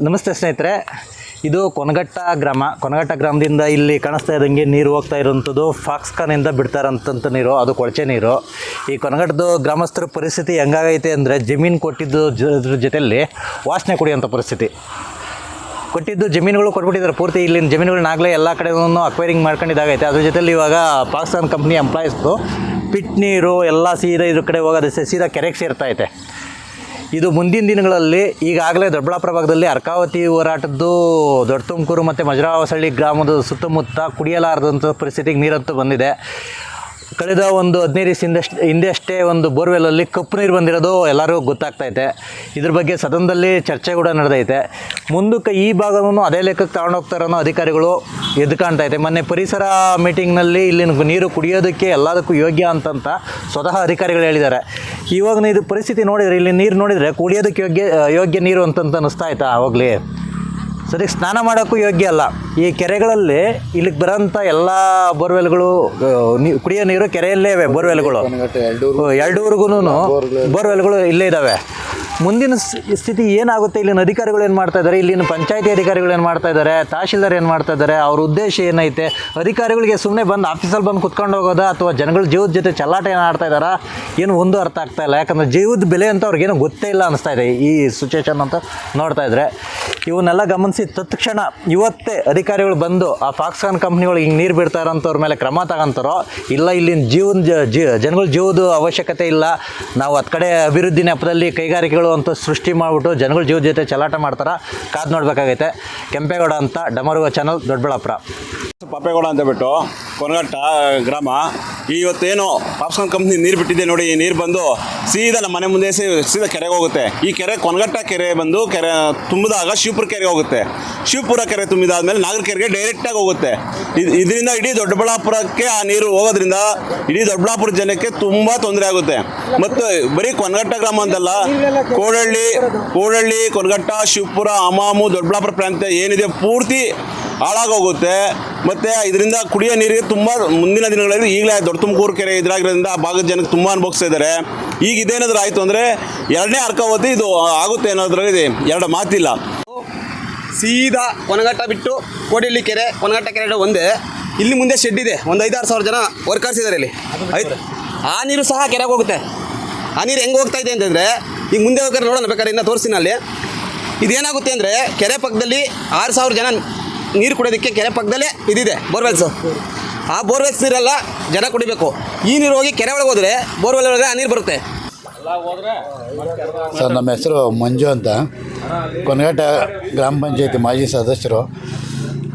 ನಮಸ್ತೆ ಸ್ನೇಹಿತರೆ. ಇದು ಕೊನಗಟ್ಟ ಗ್ರಾಮ. ಕೊನಗಟ್ಟ ಗ್ರಾಮದಿಂದ ಇಲ್ಲಿ ಕಾಣಿಸ್ತಾ ಇದ್ದಂಗೆ ನೀರು ಹೋಗ್ತಾ ಇರೋಂಥದ್ದು ಫಾಕ್ಸ್ಕಾನಿಂದ ಬಿಡ್ತಾ ಇರೋಂಥ ನೀರು, ಅದು ಕೊಳಚೆ ನೀರು. ಈ ಕೊನಗಟ್ಟದ ಗ್ರಾಮಸ್ಥರ ಪರಿಸ್ಥಿತಿ ಹೆಂಗಾಗೈತೆ ಅಂದರೆ ಜಮೀನು ಕೊಟ್ಟಿದ್ದು ಜ- ಅದ್ರ ಜೊತೆಯಲ್ಲಿ ವಾಸನೆ ಕುಡಿಯೋಂಥ ಪರಿಸ್ಥಿತಿ. ಕೊಟ್ಟಿದ್ದು ಜಮೀನುಗಳು ಕೊಟ್ಬಿಟ್ಟಿದ್ದಾರೆ. ಪೂರ್ತಿ ಇಲ್ಲಿನ ಜಮೀನುಗಳನ್ನಾಗಲೇ ಎಲ್ಲ ಕಡೆನೂ ಅಕ್ವೈರಿಂಗ್ ಮಾಡ್ಕೊಂಡಿದ್ದಾಗೈತೆ. ಅದ್ರ ಜೊತೆಲಿ ಇವಾಗ ಪಾಕಿಸ್ತಾನ್ ಕಂಪ್ನಿ ಎಂಪ್ಲಾಯೀಸ್ದು ಪಿಟ್ ನೀರು ಎಲ್ಲ ಸೀದಾ ಇದ್ರ ಕಡೆ ಹೋಗೋದು, ಸೀದಾ ಕೆರೆಗೆ ಸೇರ್ತಾ ಐತೆ. ಇದು ಮುಂದಿನ ದಿನಗಳಲ್ಲಿ ಈಗಾಗಲೇ ದೊಡ್ಡಬಳ್ಳಾಪುರ ಭಾಗದಲ್ಲಿ ಅರ್ಕಾವತಿ ಹೋರಾಟದ್ದು ದೊಡ್ಡ ತುಮಕೂರು ಮತ್ತು ಮಜರಾವಸಳ್ಳಿ ಗ್ರಾಮದ ಸುತ್ತಮುತ್ತ ಕುಡಿಯಲಾರದಂಥ ಪರಿಸ್ಥಿತಿಗೆ ನೀರಂತೂ ಬಂದಿದೆ. ಕಳೆದ ಒಂದು ಹದಿನೈದು ದಿವಸ ಹಿಂದೆ ಅಷ್ಟೇ ಒಂದು ಬೋರ್ವೆಲಲ್ಲಿ ಕಪ್ಪು ನೀರು ಬಂದಿರೋದು ಎಲ್ಲರಿಗೂ ಗೊತ್ತಾಗ್ತೈತೆ ಇದ್ರ ಬಗ್ಗೆ ಸದನದಲ್ಲಿ ಚರ್ಚೆ ಕೂಡ ನಡೆದೈತೆ. ಮುಂದಕ್ಕೆ ಈ ಭಾಗವನ್ನು ಅದೇ ಲೆಕ್ಕಕ್ಕೆ ತಗೊಂಡೋಗ್ತಾರೋ ಅಧಿಕಾರಿಗಳು ಎದ್ದು ಕಾಣ್ತಾ ಐತೆ. ಮೊನ್ನೆ ಪರಿಸರ ಮೀಟಿಂಗ್ನಲ್ಲಿ ಇಲ್ಲಿನ ನೀರು ಕುಡಿಯೋದಕ್ಕೆ ಎಲ್ಲದಕ್ಕೂ ಯೋಗ್ಯ ಅಂತಂತ ಸ್ವತಃ ಅಧಿಕಾರಿಗಳು ಹೇಳಿದ್ದಾರೆ. ಇವಾಗ ಇದು ಪರಿಸ್ಥಿತಿ ನೋಡಿದರೆ, ಇಲ್ಲಿ ನೀರು ನೋಡಿದರೆ ಕುಡಿಯೋದಕ್ಕೆ ಯೋಗ್ಯ ಯೋಗ್ಯ ನೀರು ಅಂತಂತ ಅನ್ನಿಸ್ತಾ ಆಯ್ತಾ ಆವಾಗಲೇ ಸರಿ ಸ್ನಾನ ಮಾಡೋಕ್ಕೂ ಯೋಗ್ಯ ಅಲ್ಲ. ಈ ಕೆರೆಗಳಲ್ಲಿ ಇಲ್ಲಿಗೆ ಬರೋಂಥ ಎಲ್ಲ ಬೋರ್ವೆಲ್ಗಳು ನೀ- ಕುಡಿಯೋ ನೀರು ಕೆರೆಯಲ್ಲೇ ಇವೆ ಬೋರ್ವೆಲ್ಗಳು. ಎರಡೂರ್ಗು ಬೋರ್ವೆಲ್ಗಳು ಇಲ್ಲೇ ಇದ್ದಾವೆ. ಮುಂದಿನ ಸ್ಥಿತಿ ಏನಾಗುತ್ತೆ? ಇಲ್ಲಿನ ಅಧಿಕಾರಿಗಳು ಏನು ಮಾಡ್ತಾ ಇದ್ದಾರೆ ಇಲ್ಲಿನ ಪಂಚಾಯತಿ ಅಧಿಕಾರಿಗಳು ಏನು ಮಾಡ್ತಾ ಇದ್ದಾರೆ ತಹಶೀಲ್ದಾರ್ ಏನು ಮಾಡ್ತಾ ಇದ್ದಾರೆ ಅವ್ರ ಉದ್ದೇಶ ಏನೈತೆ? ಅಧಿಕಾರಿಗಳಿಗೆ ಸುಮ್ಮನೆ ಬಂದು ಆಫೀಸಲ್ಲಿ ಬಂದು ಕುತ್ಕೊಂಡು ಹೋಗೋದಾ? ಅಥವಾ ಜನಗಳ ಜೀವದ ಜೊತೆ ಚಲ್ಲಾಟ ಏನು ಆಡ್ತಾ ಇದ್ದಾರಾ ಏನು ಒಂದು ಅರ್ಥ ಆಗ್ತಾ ಇಲ್ಲ. ಯಾಕಂದರೆ ಜೀವದ ಬೆಲೆ ಅಂತ ಅವ್ರಿಗೇನು ಗೊತ್ತೇ ಇಲ್ಲ ಅನಿಸ್ತಾ ಇದೆ ಈ ಸಿಚುವೇಶನ್ ಅಂತ ನೋಡ್ತಾ ಇದ್ದಾರೆ ಇವನ್ನೆಲ್ಲ ಗಮನಿಸಿ ತತ್ಕ್ಷಣ ಇವತ್ತೇ ಅಧಿಕಾರಿಗಳು ಬಂದು ಆ ಫಾಕ್ಸ್ಕಾನ್ ಕಂಪ್ನಿಗಳಿಗೆ ಹಿಂಗೆ ನೀರು ಬಿಡ್ತಾ ಇರೋಂಥವ್ರ ಮೇಲೆ ಕ್ರಮ ತಗೊಂತಾರೋ? ಇಲ್ಲ ಇಲ್ಲಿನ ಜೀವನ ಜನಗಳ ಜೀವದ ಅವಶ್ಯಕತೆ ಇಲ್ಲ. ನಾವು ಹತ್ತು ಕಡೆ ಅಭಿವೃದ್ಧಿ ನೆಪದಲ್ಲಿ ಕೈಗಾರಿಕೆಗಳು ಅಂತ ಸೃಷ್ಟಿ ಮಾಡಿಬಿಟ್ಟು ಜನಗಳ ಜೀವದ ಜೊತೆ ಚಲಾಟ ಮಾಡ್ತಾರ. ಕಾದು ನೋಡಬೇಕಾಗೈತೆ. ಕೆಂಪೇಗೌಡ ಅಂತ ಡಮರುವ ಚಾನಲ್ ದೊಡ್ಡಬಳ್ಳಾಪುರ. ಪಾಪೇಗೌಡ ಅಂತ ಬಿಟ್ಟು, ಕೊನಗಟ್ಟ, ಗ್ರಾಮ. ಇವತ್ತೇನು ಪಾಪ್ಕಾರ್ನ್ ಕಂಪ್ನಿ ನೀರು ಬಿಟ್ಟಿದೆ ನೋಡಿ, ಈ ನೀರು ಬಂದು ಸೀದಾ ನಮ್ಮ ಮನೆ ಮುಂದೆ ಸೀದಾ ಕೆರೆಗೆ ಹೋಗುತ್ತೆ. ಈ ಕೆರೆ ಕೊನಗಟ್ಟ ಕೆರೆ ಬಂದು ಕೆರೆ ತುಂಬಿದಾಗ ಶಿವಪುರ ಕೆರೆಗೆ ಹೋಗುತ್ತೆ. ಶಿವಪುರ ಕೆರೆ ತುಂಬಿದಾದ್ಮೇಲೆ ನಾಗರ ಕೆರೆಗೆ ಡೈರೆಕ್ಟಾಗಿ ಹೋಗುತ್ತೆ. ಇದ್- ಇದರಿಂದ ಇಡೀ ದೊಡ್ಡಬಳ್ಳಾಪುರಕ್ಕೆ ಆ ನೀರು ಹೋಗೋದ್ರಿಂದ ಇಡೀ ದೊಡ್ಡಬಳ್ಳಾಪುರ ಜನಕ್ಕೆ ತುಂಬ ತೊಂದರೆ ಆಗುತ್ತೆ. ಮತ್ತು ಬರೀ ಕೊನಗಟ್ಟ ಗ್ರಾಮ ಅಂತಲ್ಲ ಕೋಡಹಳ್ಳಿ ಕೋಡಹಳ್ಳಿ ಕೊನಗಟ್ಟ, ಶಿವಪುರ ಅಮಾಮು ದೊಡ್ಡಬಳ್ಳಾಪುರ ಪ್ರಾಂತ್ಯ ಏನಿದೆ ಪೂರ್ತಿ ಹಾಳಾಗೋಗುತ್ತೆ. ಮತ್ತು ಇದರಿಂದ ಕುಡಿಯೋ ನೀರಿಗೆ ತುಂಬ ಮುಂದಿನ ದಿನಗಳಲ್ಲಿ ಈಗಲೇ ದೊಡ್ಡ ತುಮಕೂರು ಕೆರೆ ಇದ್ರಾಗಿರೋದ್ರಿಂದ ಆ ಭಾಗದ ಜನಕ್ಕೆ ತುಂಬ ಅನುಭವಿಸ್ತಾ ಇದ್ದಾರೆ. ಈಗ ಇದೇನಾದರೂ ಆಯಿತು ಅಂದರೆ ಎರಡನೇ ಅರ್ಕಾವತಿ ಇದು ಆಗುತ್ತೆ ಅನ್ನೋದ್ರಲ್ಲಿ ಎರಡು ಮಾತಿಲ್ಲ. ಸೀದಾ ಕೊನಗಟ್ಟ ಬಿಟ್ಟು ಕೋಡಿಹಳ್ಳಿ ಕೆರೆ ಕೊನಗಟ್ಟ ಕೆರೆ ಒಂದೇ. ಇಲ್ಲಿ ಮುಂದೆ ಶೆಡ್ ಇದೆ. ಒಂದು ಐದಾರು ಸಾವಿರ ಜನ ವರ್ಕರ್ಸ್ ಇದ್ದಾರೆ ಇಲ್ಲಿ. ಆಯ್ತು. ಆ ನೀರು ಸಹ ಕೆರೆಗೆ ಹೋಗುತ್ತೆ. ಆ ನೀರು ಹೆಂಗೆ ಹೋಗ್ತಾ ಇದೆ ಅಂತಂದರೆ ಈಗ ಮುಂದೆ ಹೋಗ್ತಾರೆ ನೋಡೋಣ ಬೇಕಾದ್ರೆ ಇನ್ನೂ ತೋರಿಸ್ತೀನಿ ಅಲ್ಲಿ. ಇದೇನಾಗುತ್ತೆ ಅಂದರೆ ಕೆರೆ ಪಕ್ಕದಲ್ಲಿ ಆರು ಸಾವಿರ ಜನ ನೀರು ಕುಡಿಯೋದಕ್ಕೆ ಕೆರೆ ಪಕ್ಕದಲ್ಲೇ ಇದಿದೆ ಬೋರ್ವೆಲ್ಸು. ಆ ಬೋರ್ವೆಲ್ಸ್ ನೀರೆಲ್ಲ ಜನ ಕುಡಿಬೇಕು. ಈ ನೀರು ಹೋಗಿ ಕೆರೆ ಒಳಗೆ ಹೋದರೆ ಬೋರ್ವೆಲ್ ಒಳಗೆ ಆ ನೀರು ಬರುತ್ತೆ. ಸರ್, ನಮ್ಮ ಹೆಸರು ಮಂಜು ಅಂತ. ಕೊನಗಟ್ಟ ಗ್ರಾಮ ಪಂಚಾಯತಿ ಮಾಜಿ ಸದಸ್ಯರು.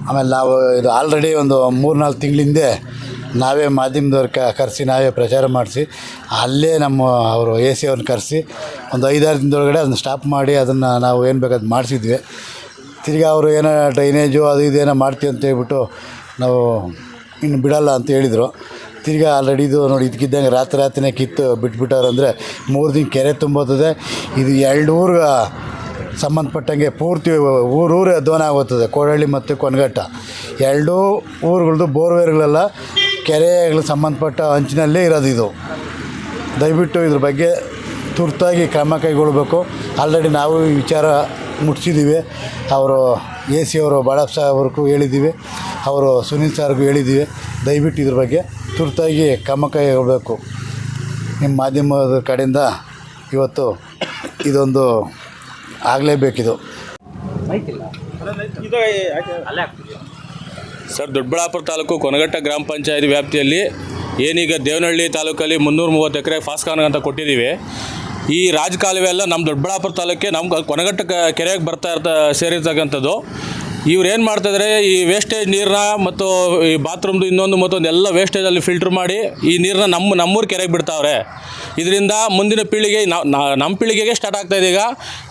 ಆಮೇಲೆ ನಾವು ಇದು ಆಲ್ರೆಡಿ ಒಂದು ಮೂರು ನಾಲ್ಕು ತಿಂಗಳ ಹಿಂದೆ ನಾವೇ ಮಾಧ್ಯಮದವ್ರು ಕರೆಸಿ, ನಾವೇ ಪ್ರಚಾರ ಮಾಡಿಸಿ, ಅಲ್ಲೇ ನಮ್ಮ ಅವರು ಎ ಸಿ ಅವ್ರನ್ನ ಕರೆಸಿ, ಒಂದು ಐದಾರು ದಿನದೊಳಗಡೆ ಅದನ್ನು ಸ್ಟಾಪ್ ಮಾಡಿ ಅದನ್ನು ನಾವು ಏನು ಬೇಕಾದ್ರೆ ಮಾಡಿಸಿದ್ವಿ. ತಿರ್ಗಿ ಅವರು ಏನೋ ಡ್ರೈನೇಜು ಅದು ಇದು ಏನೋ ಮಾಡ್ತೀವಿ ಅಂತ ಹೇಳ್ಬಿಟ್ಟು ನಾವು ಇನ್ನು ಬಿಡಲ್ಲ ಅಂತ ಹೇಳಿದರು. ತಿರ್ಗಿ ಆಲ್ರೆಡಿ ಇದು ನೋಡಿ ಇದ್ಕಿದ್ದಂಗೆ ರಾತ್ರಿ ರಾತ್ರಿನೇ ಕಿತ್ತು ಬಿಟ್ಬಿಟ್ಟವ್ರು ಅಂದರೆ ಮೂರು ದಿನ ಕೆರೆ ತುಂಬೋತದೆ. ಇದು ಎರಡು ಊರಿಗೆ ಸಂಬಂಧಪಟ್ಟಂಗೆ ಪೂರ್ತಿ ಊರೂರೇ ಅಧ್ವಾನ ಆಗುತ್ತದೆ ಕೋಡಹಳ್ಳಿ ಮತ್ತು ಕೊನಗಟ್ಟ ಎರಡೂ ಊರುಗಳದ್ದು ಬೋರ್ವೇರ್ಗಳೆಲ್ಲ ಕೆರೆಗಳಿಗೆ ಸಂಬಂಧಪಟ್ಟ ಅಂಚಿನಲ್ಲೇ ಇರೋದು ಇದು. ದಯವಿಟ್ಟು ಇದ್ರ ಬಗ್ಗೆ ತುರ್ತಾಗಿ ಕ್ರಮ ಕೈಗೊಳ್ಳಬೇಕು ಆಲ್ರೆಡಿ ನಾವು ವಿಚಾರ ಮುಟ್ಸಿದ್ದೀವಿ. ಅವರು ಎ ಸಿ ಅವರು ಬಾಳಪ್ಪ ಸಾಹೇಬ್ರಿಗೂ ಹೇಳಿದ್ದೀವಿ. ಅವರು ಸುನೀಲ್ ಸಾರ್ಗೂ ಹೇಳಿದ್ದೀವಿ. ದಯವಿಟ್ಟು ಇದ್ರ ಬಗ್ಗೆ ತುರ್ತಾಗಿ ಕ್ರಮ ಕೈಗೊಳ್ಳಬೇಕು ನಿಮ್ಮ ಮಾಧ್ಯಮದ ಕಡೆಯಿಂದ ಇವತ್ತು ಇದೊಂದು ಆಗಲೇಬೇಕಿದು. ಸರ್, ದೊಡ್ಡಬಳ್ಳಾಪುರ ತಾಲೂಕು ಕೊನಗಟ್ಟ ಗ್ರಾಮ ಪಂಚಾಯತ್ ವ್ಯಾಪ್ತಿಯಲ್ಲಿ ಏನೀಗ ದೇವನಹಳ್ಳಿ ತಾಲೂಕಲ್ಲಿ ಮುನ್ನೂರ ಮೂವತ್ತು ಎಕರೆ ಫಾಸ್ಕಾನ್ ಅಂತ ಕೊಟ್ಟಿದ್ದೀವಿ. ಈ ರಾಜಕಾಲುವೆ ಎಲ್ಲ ನಮ್ಮ ದೊಡ್ಡಬಳ್ಳಾಪುರ ತಾಲೂಕೆ ನಮ್ಗೆ ಕೊನೆಗಟ್ಟ ಕೆರೆಗೆ ಬರ್ತಾ ಇರ್ತ ಸೇರಿರ್ತಕ್ಕಂಥದ್ದು. ಇವ್ರು ಏನು ಮಾಡ್ತಾಯಿದ್ರೆ ಈ ವೇಸ್ಟೇಜ್ ನೀರನ್ನ ಮತ್ತು ಈ ಬಾತ್ರೂಮ್ದು ಇನ್ನೊಂದು ಮತ್ತೊಂದು ಎಲ್ಲ ವೇಸ್ಟೇಜಲ್ಲಿ ಫಿಲ್ಟ್ರ್ ಮಾಡಿ ಈ ನೀರನ್ನ ನಮ್ಮ ನಮ್ಮೂರು ಕೆರೆಗೆ ಬಿಡ್ತಾವ್ರೆ. ಇದರಿಂದ ಮುಂದಿನ ಪೀಳಿಗೆ ನಮ್ಮ ಪೀಳಿಗೆಗೆ ಸ್ಟಾರ್ಟ್ ಆಗ್ತಾ ಇದೆ ಈಗ.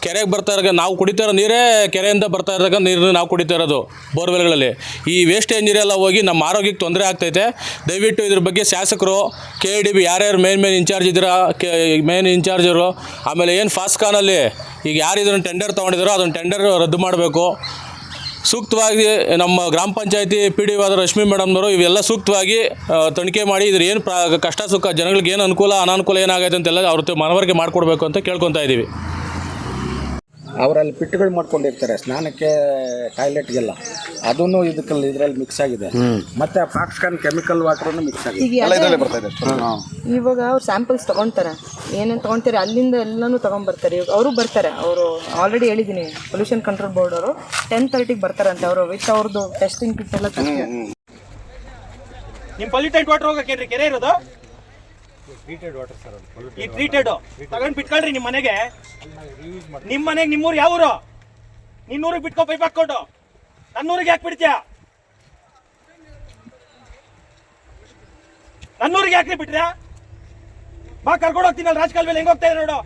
ಕೆರೆಗೆ ಬರ್ತಾ ಇರೋ ನಾವು ಕುಡಿತಾ ನೀರೇ ಕೆರೆಯಿಂದ ಬರ್ತಾ ಇರತಕ್ಕಂಥ ನೀರನ್ನು ನಾವು ಕುಡಿತಾ ಇರೋದು ಬೋರ್ವೆಲ್ಗಳಲ್ಲಿ. ಈ ವೇಸ್ಟೇಜ್ ನೀರೆಲ್ಲ ಹೋಗಿ ನಮ್ಮ ಆರೋಗ್ಯಕ್ಕೆ ತೊಂದರೆ ಆಗ್ತೈತೆ. ದಯವಿಟ್ಟು ಇದ್ರ ಬಗ್ಗೆ ಶಾಸಕರು ಕೆ ಡಿ ಬಿ ಯಾರ್ಯಾರು ಮೇನ್ ಮೇನ್ ಇನ್ಚಾರ್ಜ್ ಇದ್ದೀರಾ ಕೆ ಮೇನ್ ಇನ್ಚಾರ್ಜರು ಆಮೇಲೆ ಏನು ಫಾಸ್ಕಾನಲ್ಲಿ ಈಗ ಯಾರು ಇದನ್ನು ಟೆಂಡರ್ ತೊಗೊಂಡಿದ್ದಾರೋ ಅದನ್ನು ಟೆಂಡರ್ ರದ್ದು ಮಾಡಬೇಕು. ಸೂಕ್ತವಾಗಿ, ನಮ್ಮ ಗ್ರಾಮ ಪಂಚಾಯತಿ ಪಿ ಡಿ ಆದ ರಶ್ಮಿ ಮೇಡಮ್ನವರು ಇವೆಲ್ಲ ಸೂಕ್ತವಾಗಿ ತನಿಖೆ ಮಾಡಿ, ಇದ್ರ ಏನು ಪ್ರ ಕಷ್ಟ ಸುಖ, ಜನಗಳಿಗೆ ಏನು ಅನುಕೂಲ, ಅನಾನುಕೂಲ ಏನಾಗೈತೆ ಅಂತೆಲ್ಲ ಅವ್ರ ಮನವರಿಕೆ ಮಾಡಿಕೊಡ್ಬೇಕು ಅಂತ ಕೇಳ್ಕೊತಾ ಇದ್ದೀವಿ ಅವರಲ್ಲಿ ಪಿಟ್ಟುಗಳು ಮಾಡ್ಕೊಂಡಿರ್ತಾರೆ ಸ್ನಾನಕ್ಕೆ ಟಾಯ್ಲೆಟ್ಗೆಲ್ಲ. ಅದನ್ನು ಇದಕ್ಕೆ ಇದರಲ್ಲಿ ಮಿಕ್ಸ್ ಆಗಿದೆ. ಮತ್ತೆ ಫಾಕ್ಸ್ಕಾನ್ ಕೆಮಿಕಲ್ ವಾಟರ್ನು ಮಿಕ್ಸ್ ಆಗಿದೆ. ಈಗ ಇದರಲ್ಲೇ ಬರ್ತಾ ಇದೆ ಇವಾಗ ಅವ್ರು ಸ್ಯಾಂಪಲ್ಸ್ ತಗೊಂತಾರೆ. ಏನೇನು ತಗೊಂತಾರೆ ಅಲ್ಲಿಂದ ಎಲ್ಲನೂ ತಗೊಂಡ್ಬರ್ತಾರೆ ಇವಾಗ ಅವರು ಬರ್ತಾರೆ. ಅವರು ಆಲ್ರೆಡಿ ಹೇಳಿದ್ದೀನಿ ಪೊಲ್ಯೂಷನ್ ಕಂಟ್ರೋಲ್ ಬೋರ್ಡ್ ಅವರು. ಟೆನ್ ತರ್ಟಿಗೆ ಬರ್ತಾರಂತೆ ಅವರು ವಿತ್ ಅವ್ರದ್ದು ಟೆಸ್ಟಿಂಗ್ ಕಿಟ್ ಎಲ್ಲ ನಿಮ್ಮ ನಿಮ್ ಪೊಲ್ಯೂಟೆಡ್ ವಾಟರ್ ಹೋಗಕ್ಕೆ ಕೆರೆ ಇರೋದು? ಈ ಟ್ರೀಟೆಡ್ ತಗೊಂಡ್ ಬಿಟ್ಕೊಳ್ರಿ ನಿಮ್ ಮನೆಗೆ. ನಿಮ್ ಮನೆಗೆ ನಿಮ್ಮೂರು ಯಾವ ಊರು? ನಿನ್ನೂರಿಗೆ ಬಿಟ್ಕೊ ಪೈಪ್ ಹಾಕೊಂಡು ನನ್ನೂರಿಗೆ ಯಾಕೆ ಬಿಡ್ತೀಯ? ನನ್ನೂರಿಗೆ ಯಾಕೆ ಬಿಟ್ರ್ಯಾ ಬಾ ಕರ್ಕೊಂಡು ಹೋಗ್ತೀನಲ್ಲ ಮೇಲೆ ಹೆಂಗ್ ಹೋಗ್ತಾ ಇದೆ ನೋಡು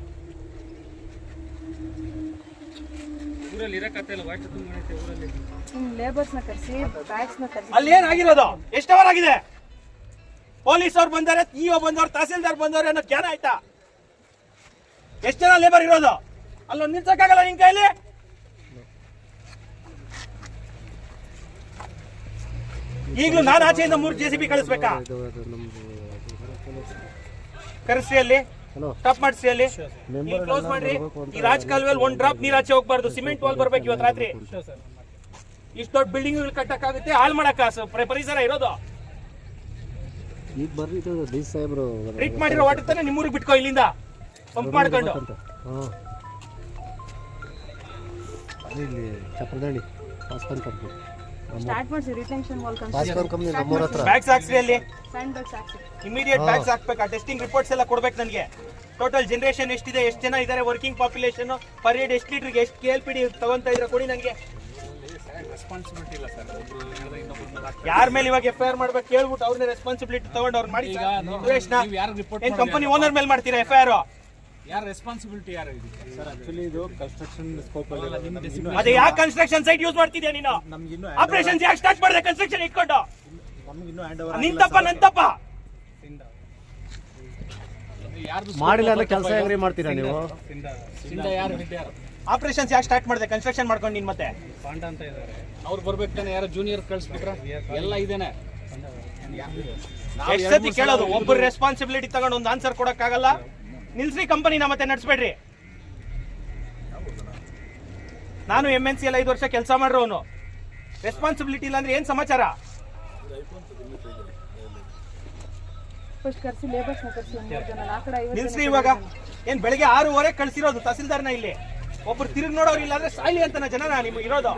ಅಲ್ಲಿ ಏನಾಗಿರೋದು ಎಷ್ಟು ಅವರ್ ಆಗಿದೆ? ಪೊಲೀಸ್ ಅವ್ರು ಬಂದಾರೆ ಇಒ ಬಂದವ್ರು ತಹಸೀಲ್ದಾರ್ ಬಂದವ್ರೆ ಅನ್ನೋ ಜ್ಞಾನ ಆಯ್ತಾ? ಎಷ್ಟು ಜನ ಲೇಬರ್ ಇರೋದು? ಅಲ್ಲೊಂದು ನಿಲ್ಸಕ್ಕಾಗಲ್ಲ ನಿನ್ ಕೈಲಿ? ಈಗಲೂ ನಾನು ಆಚೆಯಿಂದ ಮೂರು ಜೆ ಸಿ ಬಿ ಕಳಿಸ್ಬೇಕಾ? ಕರೆಸಿ ಅಲ್ಲಿ. ಟಾಪ್ ಮಾಡಿಸಿ ಅಲ್ಲಿ. ಕ್ಲೋಸ್ ಮಾಡ್ರಿ. ಈ ರಾಜ್ ಕಾಲುವೆಲ್ ಒಂದ್ ಡ್ರಾಪ್ ನೀರ್ ಆಚೆ ಹೋಗ್ಬಾರ್ದು. ಸಿಮೆಂಟ್ ವಾಲ್ ಬರ್ಬೇಕು ಇವತ್ತು ರಾತ್ರಿ. ಇಷ್ಟು ದೊಡ್ಡ ಬಿಲ್ಡಿಂಗ್ ಕಟ್ಟಕ್ಕಾಗುತ್ತೆ. ಹಾಳು ಮಾಡಕ್ಕ ಸ- ಪ್ರ- ಡಿ ಸಾಹೇಬ್ರು ಟ್ರೀಟ್ ಮಾಡಿರೋ ವಾಟರ್ ತಾನೆ ನಿಮ್ಮೂರಿಗೆ ಬಿಟ್ಕೋ ಇಲ್ಲಿಂದ? ಪಂಪ್ ಮಾಡ್ಕೊಂಡು. ಸ್ಟಾರ್ಟ್ ಮಾಡಿಸಿ ರಿಟೆನ್ಷನ್ ವಾಲ್ ಬ್ಯಾಗ್ಸ್ ಹಾಕ್ಸ್ರಿ ಅಲ್ಲಿ. ಸ್ಯಾಂಡ್ ಬ್ಯಾಗ್ಸ್ ಹಾಕ್ಸಿ. ಇಮಿಡಿಯೇಟ್ ಬ್ಯಾಗ್ಸ್ ಹಾಕ್ಬೇಕು? ಆ ಟೆಸ್ಟಿಂಗ್ ರಿಪೋರ್ಟ್ಸ್ ಎಲ್ಲ ಕೊಡ್ಬೇಕು ನನಗೆ. ಟೋಟಲ್ ಜನರೇಷನ್ ಎಷ್ಟಿದೆ ಎಷ್ಟು ಜನ ಇದ್ದಾರೆ ವರ್ಕಿಂಗ್ ಪಾಪ್ಯುಲೇಷನ್ ಪರ್ ಹೆಡ್ ಎಷ್ಟು ಲೀಟ್ರಿಗೆ ಎಷ್ಟು ಕೆ ಎಲ್ ಪಿ ಡಿ ತಗೊಂತ ಇದ್ರೆ ಕೊಡಿ ನನಗೆ ಯಾರ ಮೇಲೆ ಇವಾಗ ಎಫ್ ಐ ಆರ್ ಮಾಡ್ಬೇಕು ಕೇಳ್ಬಿಟ್ಟು ಅವ್ರನ್ನ ರೆಸ್ಪಾನ್ಸಿಬಿಲಿಟಿ ತಗೊಂಡು ಅವ್ರು ಮಾಡಿ ಏನ್ ಕಂಪನಿ ಓನರ್ ಮೇಲೆ ಮಾಡ್ತೀರಾ ಎಫ್ ಐ ಆರ್ ಅದೇ ಯಾಕೆ ಕನ್ಸ್ಟ್ರಕ್ಷನ್ ಸೈಟ್ ಯೂಸ್ ಮಾಡ್ತಿದ್ಯಾ ನೀನು? ಆಪರೇಷನ್ ಯಾಕೆ ಸ್ಟಾರ್ಟ್ ಮಾಡಿದೆ ಕನ್ಸ್ಟ್ರಕ್ಷನ್ ಇಟ್ಕೊಂಡು? ನಿಂತಪ್ಪ ನಂತಪ್ಪ ಮಾಡಿಲ್ಲ ಕೆಲಸ ಹೆಂಗ್ರಿ ಮಾಡ್ತೀರಾ ನೀವು? ಆಪರೇಷನ್ಸ್ ಯಾಕೆ ಸ್ಟಾರ್ಟ್ ಮಾಡಿದೆ? ಕನ್ಸ್ಟ್ರಕ್ಷನ್ ಮಾಡ್ಕೊಂಡು ನಿನ್ ಮತ್ತೆ? ಅವ್ರು ಬರ್ಬೇಕು ತಾನೆ ಯಾರೋ ಜೂನಿಯರ್ ಕಳಿಸ್ಬಿಟ್ರ? ಎಲ್ಲ ಇದೇನೆ. ಎಷ್ಟು ಸತಿ ಕೇಳೋದು ಒಬ್ಬರು ರೆಸ್ಪಾನ್ಸಿಬಿಲಿಟಿ ತಗೊಂಡು ಒಂದು ಆನ್ಸರ್ ಕೊಡಕ್ಕಾಗಲ್ಲ. ನಿಲ್ಸ್ರಿ ಕಂಪನಿನ ಮತ್ತೆ ನಡೆಸ್ಬೇಡ್ರಿ. ನಾನು ಎಂ ಎನ್ ಸಿ ಎಲ್ಲ ಐದು ವರ್ಷ ಕೆಲಸ ಅವನು. ರೆಸ್ಪಾನ್ಸಿಬಿಲಿಟಿ ಇಲ್ಲ ಅಂದ್ರೆ ಏನ್ ಸಮಾಚಾರ? ನಿಲ್ಸ್ರಿ ಇವಾಗ. ಏನ್ ಬೆಳಿಗ್ಗೆ ಆರೂವರೆ ಕಳ್ಸಿರೋದು ತಹಸೀಲ್ದಾರ್ನ ಇಲ್ಲಿ? ಒಬ್ರು ತಿರುಗಿ ನೋಡೋರು ಇಲ್ಲ ಅಂದ್ರೆ ಸಾಯ್ಲಿ ಅಂತ ಜನನ ನಿಮ್ಗೆ ಇರೋದು.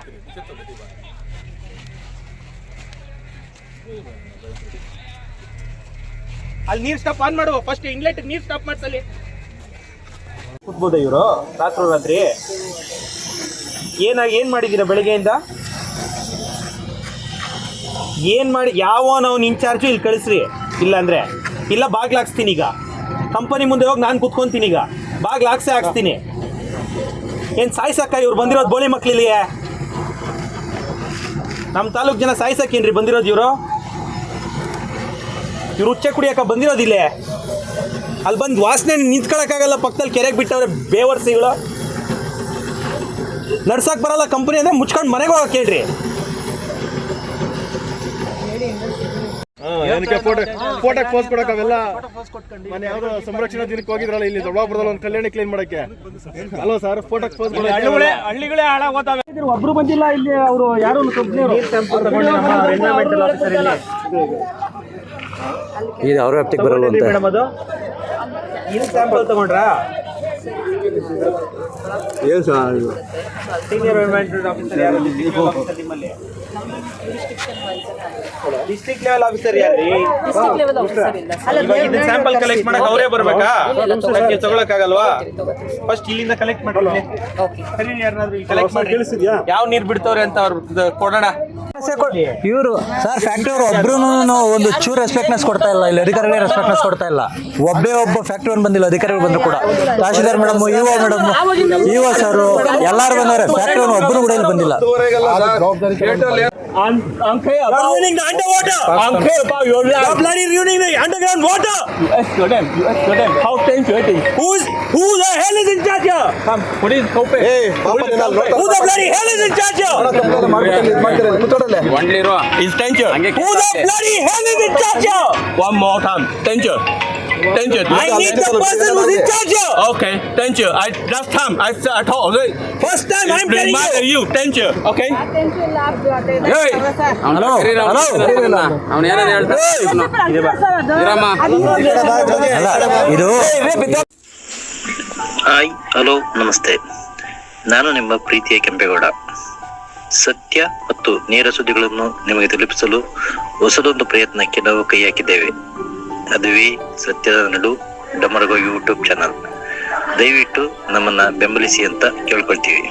ಅಲ್ಲಿ ನೀರ್ ಸ್ಟಾಪ್ ಆನ್ ಮಾಡುವ. ಫಸ್ಟ್ ಇನ್ಲೆಟ್ ನೀರ್ ಸ್ಟಾಪ್ ಮಾಡ್ಸಲ್ಲಿ. ಕೂತ್ಬೋದು ಇವರು? ರಾತ್ರಿ ರಾತ್ರಿ ಏನ ಏನ್ ಮಾಡಿದ್ದೀರಾ ಬೆಳಿಗ್ಗೆಯಿಂದ? ಏನ್ ಮಾಡಿ ಯಾವ ನಾವು ಇನ್ಚಾರ್ಜು ಇಲ್ಲಿ ಕಳಿಸ್ರಿ. ಇಲ್ಲಾಂದ್ರೆ ಇಲ್ಲ ಬಾಗ್ಲಾಕ್ಸ್ತೀನಿ ಈಗ. ಕಂಪನಿ ಮುಂದೆ ಹೋಗಿ ನಾನು ಕುತ್ಕೊಂತೀನಿ ಈಗ. ಬಾಗ್ಲಾಕ್ಸೆ ಹಾಕ್ಸೇ ಹಾಕ್ಸ್ತೀನಿ. ಏನು ಸಾಯ್ಸಕ್ಕ ಇವ್ರು ಬಂದಿರೋದು ಬೋಳಿ ಮಕ್ಳಿಲ್ಲಿ ನಮ್ಮ ತಾಲೂಕು ಜನ ಸಾಯ್ಸಕ್ಕೇನ್ರಿ ಬಂದಿರೋದು ಇವರು? ಇವ್ರು ಉಚ್ಚೆ ಕುಡಿಯಕ್ಕ ಬಂದಿರೋದಿಲ್ಲೇ ಅಲ್ಲಿ ಬಂದು ವಾಸನೆ ನಿಂತ್ಕೊಳ್ಳೋಕ್ಕಾಗಲ್ಲ ಪಕ್ಕದಲ್ಲಿ ಕೆರೆಗೆ ಬಿಟ್ಟವ್ರೆ ಬೇವರ್ಸಿಗಳು ನಡ್ಸಕ್ ಬರಲ್ಲ ಕಂಪನಿ ಅಂದ್ರೆ ಮುಚ್ಕೊಂಡು ಮನೆಗೆ ಹೋಗಕ್ಕೆ ಹೇಳ್ರಿ. ಏನಕ್ಕೆ ಫೋಟೋ ಫೋಟೋ ಪೋಸ್ ಕೊಡಕ್ ಅವೆಲ್ಲ ಮನೆ ಯಾವ್ದೋ ಸಂರಕ್ಷಣಾ ದಿನಕ್ಕೆ ಹೋಗಿದ್ರಲ್ಲ ಇಲ್ಲಿ ದೊಡ್ಡಬಾಪುರದಲ್ಲಿ ಒಂದು ಕಲ್ಯಾಣಿ ಕ್ಲೀನ್ ಮಾಡಕ್ಕೆ. ಅಲ್ವಾ ಸರ್ ಫೋಟೋ ಪೋಸ್ ಹಳ್ಳಿಗಳೇ ಹಳ್ಳಿಗಳೇ ಹಾಳಾಗೋತಾವೆ. ಒಬ್ರು ಬಂದಿಲ್ಲ ಇಲ್ಲಿ ಅವರು ಯಾರು ಇದು ಅವ್ರ ವ್ಯಾಪ್ತಿಗೆ ಬರಲ್ಲ ಅಂತ. ಮೇಡಮ್ ಅದು. ಇಲ್ಲಿ ಸ್ಯಾಂಪಲ್ ತಗೊಂಡ್ರಾ? ಏನು ಸರ್ ಸೀನಿಯರ್ ಎನ್ವೈರನ್ಮೆಂಟ್ ಆಫೀಸರ್ ಯಾರು? ನಿಮ್ಮಲ್ಲಿ? ಡಿಸ್ಟ್ರಿಕ್ಟ್ ಲೆವೆಲ್ ಆಫೀಸರ್ ಯಾರ್ರಿ? ಡಿಸ್ಟ್ರಿಕ್ಟ್ ಲೆವೆಲ್ ಆಫೀಸರ್ ಇಲ್ಲ ಇವಾಗ ಇದನ್ನ ಸ್ಯಾಂಪಲ್ ಕಲೆಕ್ಟ್ ಮಾಡಕ್ಕೆ ಅವರೇ ಬರಬೇಕಾ? ತಗೊಳಕ್ಕಾಗಲ್ವಾ? ಫಸ್ಟ್ ಇಲ್ಲಿಂದ ಕಲೆಕ್ಟ್ ಮಾಡಿ ಸರಿ ಯಾರನ್ನಾದ್ರೂ ಕಲೆಕ್ಟ್ ಮಾಡಿ. ಯಾವ ನೀರು ಬಿಡ್ತವ್ರೆ ಅಂತ ಅವ್ರ ಕೊಡೋಣ. ಇವರು ಸರ್ ಫ್ಯಾಕ್ಟ್ರಿ ಅವರು ಒಬ್ರು ಒಂದು ಚೂರು ರೆಸ್ಪೆಕ್ಟ್ನೆಸ್ ಕೊಡ್ತಾ ಇಲ್ಲ. ಇಲ್ಲಿ ಅಧಿಕಾರಿಗಳೇ ರೆಸ್ಪೆಕ್ಟ್ನೆಸ್ ಕೊಡ್ತಾ ಇಲ್ಲ. ಒಬ್ಬೇ ಒಬ್ಬ ಫ್ಯಾಕ್ಟ್ರಿ ಒಂದು ಬಂದಿಲ್ಲ ಅಧಿಕಾರಿಗಳು ಬಂದ್ರು ಕೂಡ. Tahsildar madam EO madam EO sir ಎಲ್ಲಾರು ಬಂದವ್ರೆ. ಫ್ಯಾಕ್ಟ್ರಿ ಒಬ್ಬರು ಕೂಡ ಇಲ್ಲಿ ಬಂದಿಲ್ಲ. Ruining the underwater. Uncle, you're bloody ruining the underground water. You ask them. You ask them. How can you Who's who the hell is in charge here? Come, what is Kope? Who the bloody hell is in charge here? Is danger. Who the bloody hell is in charge here? One more time. Danger. Thank you. I need the person who's in charge here. Okay, thank you. I last time I I told already. First time I'm telling you. you. Thank you. Okay. Hey. Hello. Hello. ಅವನು ಏನೇನು ಹೇಳ್ತಾರೆ Hello. ಇದು hi hello ನಮಸ್ತೆ ನಾನು ನಿಮ್ಮ ಪ್ರೀತಿಯ ಕೆಂಪೇಗೌಡ ಸತ್ಯ ಮತ್ತು ನೇರ ಸುದ್ದಿಗಳನ್ನು ನಿಮಗೆ ತಲುಪಿಸಲು ಹೊಸದೊಂದು ಪ್ರಯತ್ನಕ್ಕೆ ನಾವು ಕೈ ಹಾಕಿದ್ದೇವೆ ಅದುವೇ ಸತ್ಯದ ನಡು ಡಮರಗೋ ಯೂಟ್ಯೂಬ್ ಚಾನಲ್ ದಯವಿಟ್ಟು ನಮ್ಮನ್ನ ಬೆಂಬಲಿಸಿ ಅಂತ ಕೇಳ್ಕೊಳ್ತೀವಿ.